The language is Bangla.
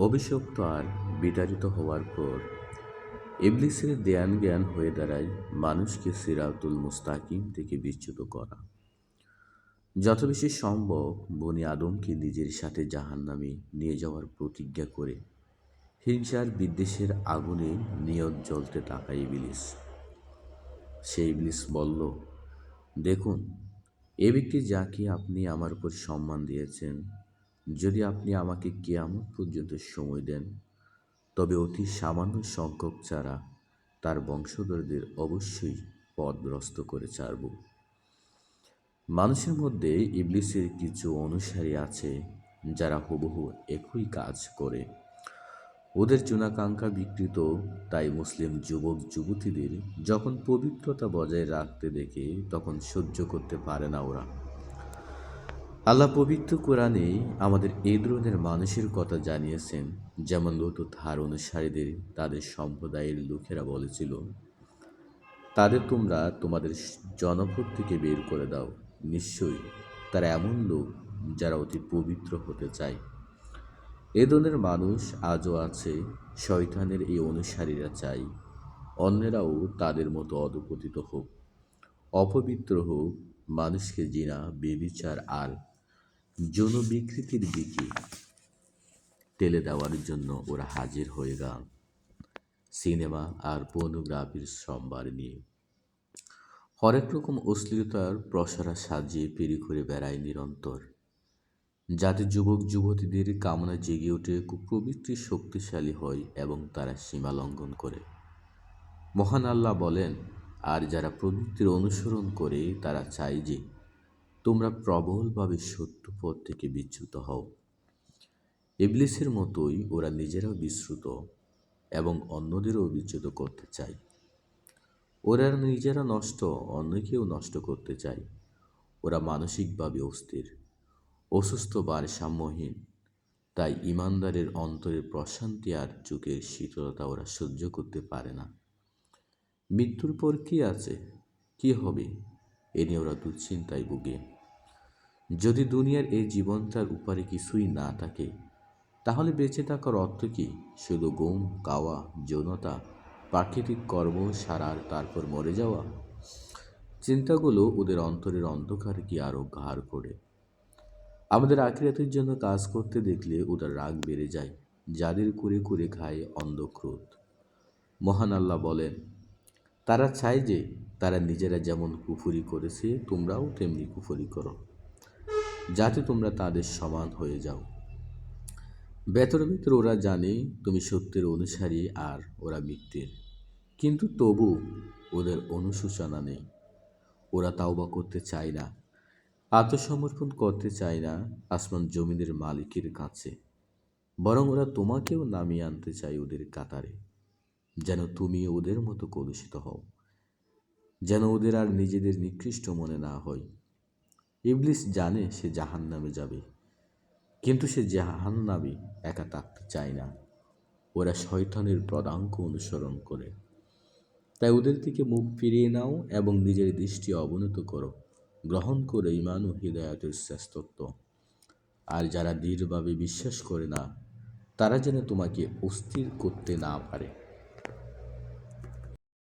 অভিশপ্ত আর বিতাড়িত হওয়ার পর ইবলিসের দেয়ান জ্ঞান হয়ে দাঁড়ায় মানুষকে সিরাতুল মুস্তাকিম থেকে বিচ্যুত করা। যত বেশি সম্ভব বনি আদমকে নিজের সাথে জাহান্নামে নিয়ে যাওয়ার প্রতিজ্ঞা করে হিংসার বিদ্বেষের আগুনে নিয়ত জ্বলতে তাকায় ইবলিস। সেই ইবলিস বলল, দেখুন, এ ব্যক্তি যাকে আপনি আমার উপর সম্মান দিয়েছেন যদি আপনি আমাকে কেয়ামত পর্যন্ত সময় দেন, তবে অতি সামান্য সংখ্যক ছাড়া তার বংশধরদের অবশ্যই পদভ্রস্ত করে ছাড়ব। মানুষের মধ্যে ইবলিসের কিছু অনুসারী আছে যারা হুবহু একই কাজ করে। ওদের চুনাকাঙ্ক্ষা বিকৃত, তাই মুসলিম যুবক যুবতীদের যখন পবিত্রতা বজায় রাখতে দেখে, তখন সহ্য করতে পারে না ওরা। আল্লাহ পবিত্র কোরআনে আমাদের এই ধরনের মানুষের কথা জানিয়েছেন, যেমন লতুত হার অনুসারীদের, তাদের সম্প্রদায়ের লোকেরা বলেছিল, তাদের তোমরা তোমাদের জনপদ থেকে বের করে দাও। নিশ্চয়ই তারা এমন লোক যারা অতি পবিত্র হতে চায়। এ ধরনের মানুষ আজও আছে, শয়তানের এই অনুসারীরা চাই অন্যেরাও তাদের মতো অধপতিত হোক, অপবিত্র হোক মানুষকে জিনা, বেবিচার আর যৌন বিকৃতির দিকে টেলে দেওয়ার জন্য ওরা হাজির হয়ে গেল। সিনেমা আর পর্নোগ্রাফির সম্ভার নিয়ে। হরেক রকম অশ্লীলতার প্রসারা সাজিয়ে পেরি করে বেড়ায় নিরন্তর। যাতে যুবক, যুবতীদের কামনা জেগে ওঠে, কুপ্রবৃত্তি শক্তিশালী হয় এবং তারা সীমা লঙ্ঘন করে। মহান আল্লাহ বলেন আর যারা প্রবৃত্তির অনুসরণ করে, তারা চায় যে তোমরা প্রবলভাবে সত্য পথ থেকে বিচ্যুত হও। ইবলিসের মতোই ওরা নিজেরাও বিশ্রুত এবং অন্যদেরও বিচ্যুত করতে চায়। ওরা নিজেরা নষ্ট, অন্যকেও নষ্ট করতে চায়। ওরা মানসিকভাবে অস্থির, অসুস্থ ভারসাম্যহীন তাই ইমানদারের অন্তরের প্রশান্তি আর চোখের শীতলতা ওরা সহ্য করতে পারে না। মৃত্যুর পর কি আছে? কি হবে? এ নিয়ে ওরা দুশ্চিন্তায় ভুগে। যদি দুনিয়ার এই জীবনটার উপরে কিছুই না থাকে, তাহলে বেঁচে থাকার অর্থ কি? শুধু গুম গাওয়া যৌনতা, প্রাকৃতিক কর্ম সারার তারপর মরে যাওয়া? চিন্তাগুলো ওদের অন্তরের অন্ধকার কি আরও ঘাড় করে আমাদের আখিরাতের জন্য কাজ করতে দেখলে ওদের রাগ বেড়ে যায়, যাদের করে করে খায় অন্ধক্রোধ মহান আল্লাহ বলেন তারা চায় যে তারা নিজেরা যেমন কুফুরি করেছে, তোমরাও তেমনি কুফুরি করো। যাতে তোমরা তাদের সমান হয়ে যাও। ভেতরে ভেতরে ওরা জানে তুমি সত্যের অনুসারী আর ওরা মিথ্যের। কিন্তু তবু ওদের অনুশোচনা নেই। ওরা তাওবা করতে চায় না, আত্মসমর্পণ করতে চায় না আসমান জমিনের মালিকের কাছে। বরং ওরা তোমাকেও নামিয়ে আনতে চায় ওদের কাতারে। যেন তুমি ওদের মতো কলুষিত হও, যেন ওদের আর নিজেদের নিকৃষ্ট মনে না হয়। ইবলিস জানে সে জাহান নামে যাবে, কিন্তু সে জাহান নামে একা থাকতে চায় না। ওরা শয়তানের পদাঙ্ক অনুসরণ করে। তাই ওদের থেকে মুখ ফিরিয়ে নাও এবং নিজের দৃষ্টি অবনত করো। গ্রহণ করে ইমান ও হৃদয়াতের শ্রেষ্ঠত্ব। আর যারা দৃঢ়ভাবে বিশ্বাস করে না, তারা যেন তোমাকে অস্থির করতে না পারে।